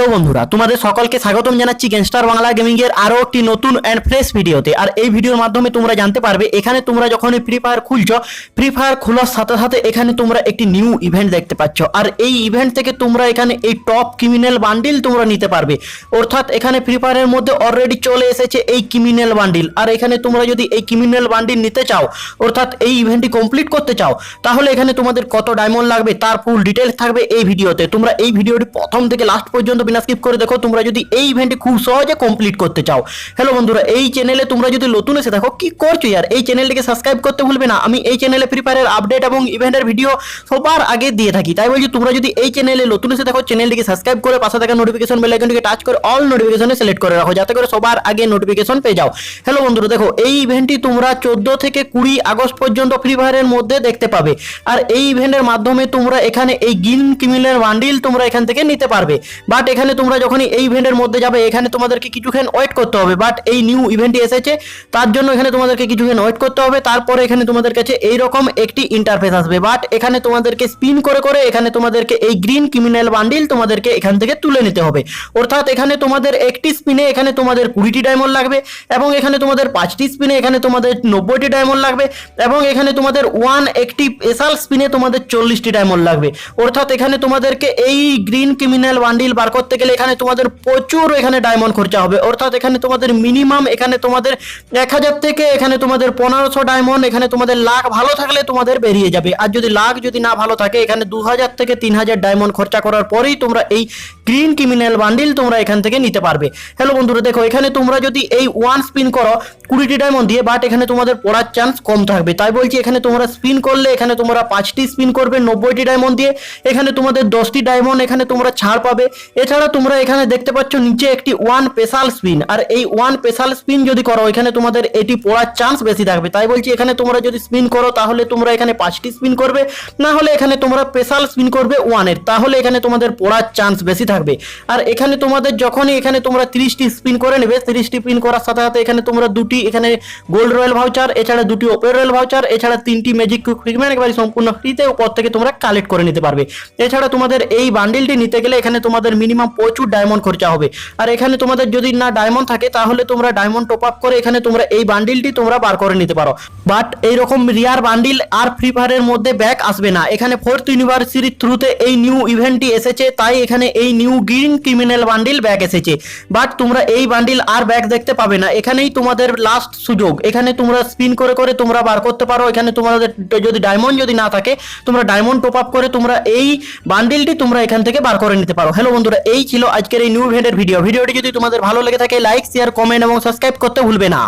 Hello বন্ধুরা, তোমাদের সকলকে স্বাগতম জানাচ্ছি গ্যাংস্টার বাংলা গেমিং এর আরও একটি নতুন অ্যান্ড ফ্রেশ ভিডিওতে আর এই ভিডিওর মাধ্যমে তোমরা জানতে পারবে, এখানে তোমরা যখন ফ্রি ফায়ার খুলছো ফ্রি ফায়ার খোলার সাথে সাথে এখানে তোমরা একটি নিউ ইভেন্ট দেখতে পাচ্ছ। আর এই ইভেন্ট থেকে তোমরা এখানে এই টপ ক্রিমিনাল বান্ডিল তোমরা নিতে পারবে। অর্থাৎ এখানে ফ্রি ফায়ারের মধ্যে অলরেডি চলে এসেছে এই ক্রিমিনাল বান্ডিল আর এখানে তোমরা যদি এই ক্রিমিনাল বান্ডিল নিতে চাও, অর্থাৎ এই ইভেন্টটি কমপ্লিট করতে চাও, তাহলে এখানে তোমাদের কত ডায়মন্ড লাগবে, তার ফুল ডিটেলস থাকবে এই ভিডিওতে তোমরা এই ভিডিওটি প্রথম থেকে লাস্ট পর্যন্ত বিনা স্কিপ করে দেখো, তোমরা যদি এই ইভেন্টটি খুব সহজে কমপ্লিট করতে চাও। হ্যালো বন্ধুরা, এই চ্যানেলে তোমরা যদি নতুন এসে দেখো কি করছ ইয়ার? এই চ্যানেলটিকে সাবস্ক্রাইব করতে ভুলবে না। আমি এই চ্যানেলে ফ্রি ফায়ারের আপডেট এবং ইভেন্টের ভিডিও সবার আগে দিয়ে থাকি। তাই বলছি, তোমরা যদি এই চ্যানেলে নতুন এসে দেখো চ্যানেলটিকে সাবস্ক্রাইব করে পাশে থাকা নোটিফিকেশন বেল আইকনটিকে টাচ করে অল নোটিফিকেশনে সিলেক্ট করে রাখো, যাতে করে সবার আগে নোটিফিকেশন পেয়ে যাও। হ্যালো বন্ধুরা, দেখো, এই ইভেন্টটি তোমরা চোদ্দ থেকে কুড়ি আগস্ট পর্যন্ত ফ্রি ফায়ারের মধ্যে দেখতে পাবে। আর এই ইভেন্টের মাধ্যমে তোমরা এখানে এই গ্রিন কিমিলের বান্ডিল তোমরা এখান থেকে নিতে পারবে। বাট এখানে তোমরা যখনই এই ইভেন্টের মধ্যে যাবে, এখানে তোমাদেরকে কিছুক্ষণ ওয়েট করতে হবে। বাট এই নিউ ইভেন্টটি এসেছে, তার জন্য এখানে তোমাদেরকে কিছুক্ষণ ওয়েট করতে হবে। তারপরে এখানে তোমাদের কাছে এইরকম একটি ইন্টারফেস আসবে। বাট এখানে তোমাদেরকে স্পিন করে করে এখানে তোমাদেরকে এই গ্রিন ক্রিমিনাল বান্ডিল তোমাদেরকে এখান থেকে তুলে নিতে হবে। অর্থাৎ এখানে তোমাদের একটি স্পিনে এখানে তোমাদের কুড়িটি ডায়মন্ড লাগবে এবং এখানে তোমাদের পাঁচটি স্পিনে এখানে তোমাদের নব্বইটি ডায়মন্ড লাগবে এবং এখানে তোমাদের ওয়ান একটি স্পেশাল স্পিনে তোমাদের চল্লিশটি ডায়মন্ড লাগবে। অর্থাৎ এখানে তোমাদেরকে এই গ্রিন ক্রিমিনাল বান্ডিল বার করতে গেলে এখানে তোমাদের প্রচুর এখানে ডায়মন্ড খরচা হবে। অর্থাৎ এখানে তোমাদের মিনিমাম এখানে তোমাদের এক হাজার থেকে এখানে তোমাদের পনেরোশো ডায়মন্ড এখানে তোমাদের লাখ ভালো থাকলে তোমাদের বেরিয়ে যাবে। আর যদি লাখ যদি না ভালো থাকে, এখানে দু হাজার থেকে তিন হাজার ডায়মন্ড খরচা করার পরেই তোমরা এই গ্রিন ক্রিমিনাল বান্ডিল তোমরা এখান থেকে নিতে পারবে। হ্যালো বন্ধুরা, দেখো, এখানে তোমরা যদি এই ওয়ান স্পিন করো, কুড়িটি ডায়মন্ড দিয়ে বাট এখানে তোমাদের পড়ার চান্স কম থাকবে। তাই বলছি, এখানে তোমরা স্পিন করলে এখানে তোমরা পাঁচটি স্পিন করবে নব্বইটি ডায়মন্ড দিয়ে। এখানে তোমাদের দশটি ডায়মন্ড এখানে তোমরা ছাড় পাবে। এছাড়া তোমরা এখানে দেখতে পাচ্ছ নিচে একটি ওয়ান স্পেশাল স্পিন আর এই ওয়ান স্পেশাল স্পিন যদি করো, এখানে তোমাদের এটি পড়ার চান্স বেশি থাকবে। তাই বলছি, এখানে তোমরা যদি স্পিন করো, তাহলে তোমরা এখানে পাঁচটি স্পিন করবে, না হলে এখানে তোমরা স্পেশাল স্পিন করবে ওয়ানের তাহলে এখানে তোমাদের পড়ার চান্স বেশি থাকবে। আর এখানে তোমাদের যখনই এখানে তোমরা তিরিশটি স্পিন করে নেবে, তিরিশটি স্পিন করার সাথে সাথে এখানে তোমরা দুটি এখানে গোল্ড রয়্যাল ভাউচার এছাড়া দুটি ওপেন রয়্যাল ভাউচার এছাড়া তিনটি ম্যাজিক ফ্রিগম্যান একেবারে সম্পূর্ণ ফ্রিতে উপর থেকে তোমরা কালেক্ট করে নিতে পারবে। এছাড়া তোমাদের এই বান্ডিলটি নিতে গেলে এখানে তোমাদের মিনিমাম প্রচুর ডায়মন্ড খরচা হবে। আর এখানে তোমাদের যদি না ডায়মন্ড থাকে, তাহলে তোমরা ডায়মন্ড টপ আপ করে এখানে তোমরা এই বান্ডিলটি তোমরা বার করে নিতে পারো। বাট এইরকম রিয়ার বান্ডিল আর ফ্রি ফায়ারের মধ্যে ব্যাক আসবে না। এখানে ফোর্থ ইউনিভার্সিটির থ্রুতে এই নিউ ইভেন্টটি এসেছে, তাই এখানে এই new green criminal bundle back এসেছে। বাট তোমরা এই বান্ডিল আর ব্যাক দেখতে পাবে না। এখানেই তোমাদের লাস্ট সুযোগ। এখানে তোমরা স্পিন করে করে তোমরা বার করতে পারো। এখানে তোমাদের যদি ডায়মন্ড যদি না থাকে, তোমরা ডায়মন্ড টপ আপ করে তোমরা এই বান্ডিলটি তোমরা এখান থেকে বার করে নিতে পারো। হ্যালো বন্ধুরা এই ছিল আজকের এই নিউ ইভেন্টের ভিডিও ভিডিওটি যদি তোমাদের ভালো লেগে থাকে লাইক শেয়ার কমেন্ট এবং সাবস্ক্রাইব করতে ভুলবে না।